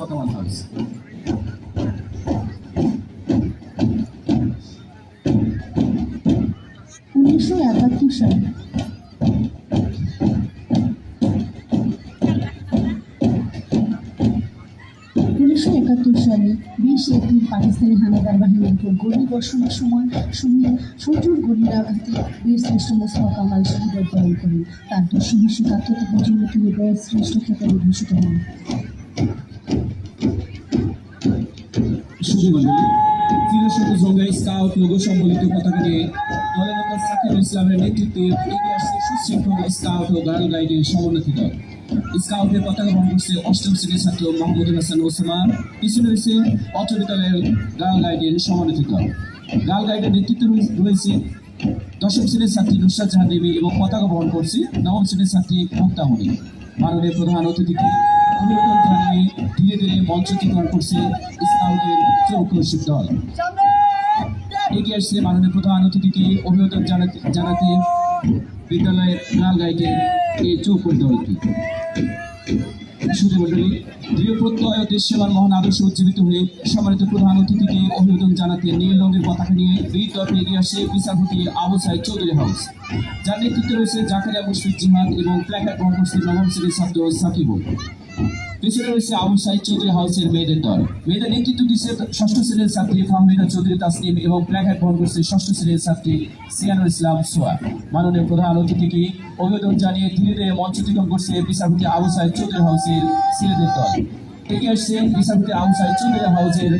Kamal house উনিশশো একাত্তর সালে উনিশশো একাত্তর সালে বিশ এপ্রিল পাকিস্তানি হানাদার বাহিনীর উপর গুলি বর্ষণের সময় শুনিয়ে শত্রুর গুলির আঘাতে বীর শ্রেষ্ঠ মোস্তফা কামাল শহীদের বরণ করেন তার দুঃসাহসী আত্মত্যাগের জন্য তিনি বয়স শ্রেষ্ঠ খেতাবে ভূষিত হন সুধীমণ্ডলী চিরসবুজ রঙের স্কাউট, লোগো সম্বলিত পতাকা নেতৃত্বে এগিয়ে আসছে গার্ল গাইডের সমন্বিত। দল স্কাউটের পতাকা বহন করছে অষ্টম শ্রেণির ছাত্র মাহমুদুল হাসান ওসমান। পিছনে রয়েছে বিদ্যালয়ের গার্ল গাইডের সমন্বিত। দল গার্ল গাইডের নেতৃত্বে রয়েছে দশম শ্রেণির ছাত্রী নুসরাত জাহান দেবী এবং পতাকা বহন করছে নবম শ্রেণির ছাত্রী মুক্তামণি মাননীয় প্রধান অতিথিকে জানিয়ে ধীরে ধীরে মঞ্চচিত্রণ করছে স্কাউটের চৌকশিক দল। এগিয়ে আসছে মাননীয় প্রধান অতিথিকে অভিনন্দন জানাতে জানাতে বিদ্যালয়ের গাইডের এই চৌকর দলটি। সুধীমণ্ডলী দৃঢ় প্রত্যয় ও দেশসেবার মহান আদর্শ উজ্জীবিত হয়ে সম্মানিত প্রধান অতিথিকে অভিনন্দন জানাতে নীল রঙের পতাকা নিয়ে বীর দর্পে এগিয়ে আসে বিচারপতি আবু সাইদ চৌধুরী হাউস। যার নেতৃত্বে রয়েছে জাকারিয়া মুশফিক জিহাদ এবং প্ল্যাকার্ড বহন করছে নবম শ্রেণির ছাত্র সাকিবুল। পেছনে রয়েছে আবু সাইদ চৌধুরী হাউসের মেয়েদের দল। মেয়েদের নেতৃত্ব দিচ্ছে ষষ্ঠ শ্রেণির ছাত্রী ফাহমিদা চৌধুরী তাসলিম এবং প্ল্যাকার্ড বহন করছে ষষ্ঠ শ্রেণির ছাত্রী সিয়ানুল ইসলাম সোয়া। মাননীয় প্রধান অতিথিকে অভিনন্দন জানিয়ে ধীরে ধীরে মঞ্চ অতিক্রম করছে বিচারপতি আবু সাইদ চৌধুরী হাউসের ছেলেদের দল। এগিয়ে আসছে বিচারপতি আবু সাইদ চৌধুরী হাউসের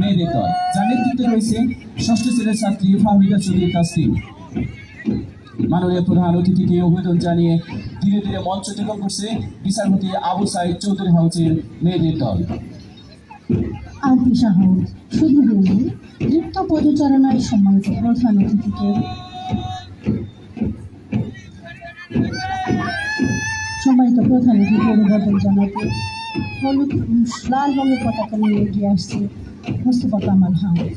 মেয়েদের দল। যার নেতৃত্বে রয়েছে ষষ্ঠ শ্রেণির ছাত্রী ফাহমিদা চৌধুরী তাসলিম মাননীয় প্রধান অতিথিকে অভিনন্দন জানিয়ে ধীরে ধীরে মঞ্চ অতিক্রম করছে বিচারপতি আবু সাইদ চৌধুরী হাউসের মেয়েদের দল। সাহর শুধু নৃত্য জানাতে হলুদ লাল রঙের পতাকা নিয়ে এগিয়ে আসছে মোস্তফা কামাল হাউস।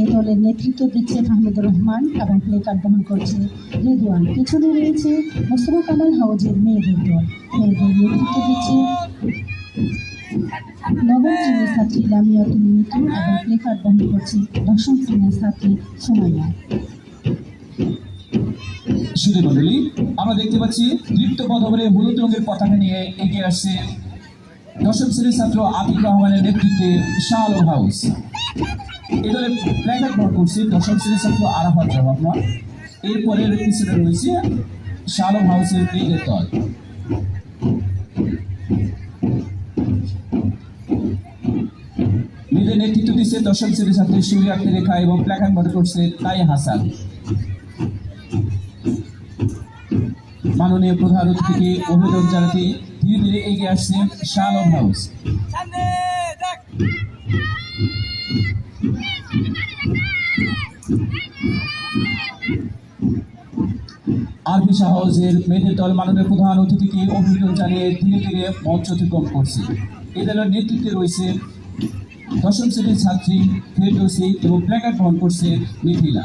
এই দলের নেতৃত্ব দিচ্ছে মাহমুদুর রহমান এবং প্লে কার্ড বহন করছে রেদওয়ান। পিছনে রয়েছে মোস্তফা কামাল হাউজের মেয়েদের দল। মেয়েদের নেতৃত্ব দিচ্ছে নবম শ্রেণির ছাত্রী লামিয়াতুল মিতু এবং প্লেকার্ড বহন করছে দশম শ্রেণির ছাত্রী সুমাইয়া। সুধী মন্ডলী আমরা দেখতে পাচ্ছি নৃত্য পদবরে হলুদ রঙের পতাকা নিয়ে এগিয়ে আসছে দশম শ্রেণির ছাত্র আতিক রহমানের নেতৃত্বে শাহ হাউস। এ দলে প্ল্যাকার্ড বহন করছে দশম শ্রেণির ছাত্র আরাফাত রহমান। এরপরে রয়েছে শাহ হাউসের মেয়েদের দল। মেয়েদের নেতৃত্ব দিচ্ছে দশম শ্রেণির ছাত্রী শিউরি রেখা এবং প্ল্যাকার্ড বহন করছে তাই হাসান। মাননীয় প্রধান অতিথিকে অভিনন্দন জানাতে ধীরে ধীরে এগিয়ে আসছে শালম হাউস। আরবি হাউসের মেয়েদের দল মাননীয় প্রধান অতিথিকে অভিনন্দন জানিয়ে ধীরে ধীরে মঞ্চ অতিক্রম করছে। এই দলের নেতৃত্বে রয়েছে দশম শ্রেণির ছাত্রী ফেরদৌসি এবং প্ল্যাকার্ড বহন করছে মিথিলা।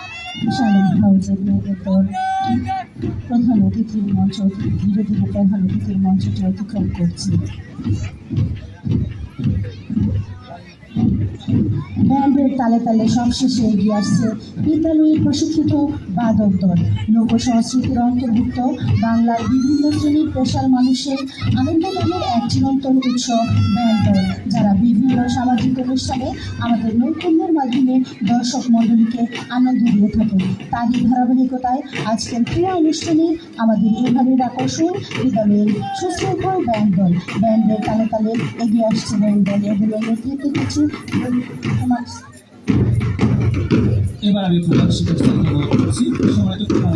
শালম হাউজের মেয়েদের দল প্রধান অতিথির মঞ্চ ধীরে ধীরে প্রধান অতিথির মঞ্চটি অতিক্রম করছে ব্যান্ডের তালে তালে সবশেষে এগিয়ে আসছে বিদ্যালয়ের প্রশিক্ষিত বাদক দল। লোক সংস্কৃতির অন্তর্ভুক্ত বাংলার বিভিন্ন শ্রেণির পেশার মানুষের আনন্দদানের এক চিরন্তন উৎসব ব্যান্ড দল, যারা বিভিন্ন সামাজিক অনুষ্ঠানে আমাদের নৈপুণ্যের মাধ্যমে দর্শক মণ্ডলীকে আনন্দ দিয়ে থাকেন। তারই ধারাবাহিকতায় আজকের ক্রীড়া অনুষ্ঠানে আমাদের এভাবে আকর্ষণ, বিদ্যালয়ের সুশৃঙ্খল ব্যান্ড দল। ব্যান্ডের তালে তালে এগিয়ে আসছে ব্যান্ড দল এগুলো নেতৃত্ব আমার এবার আমি প্রধান শিক্ষক সম্মানিত প্রধান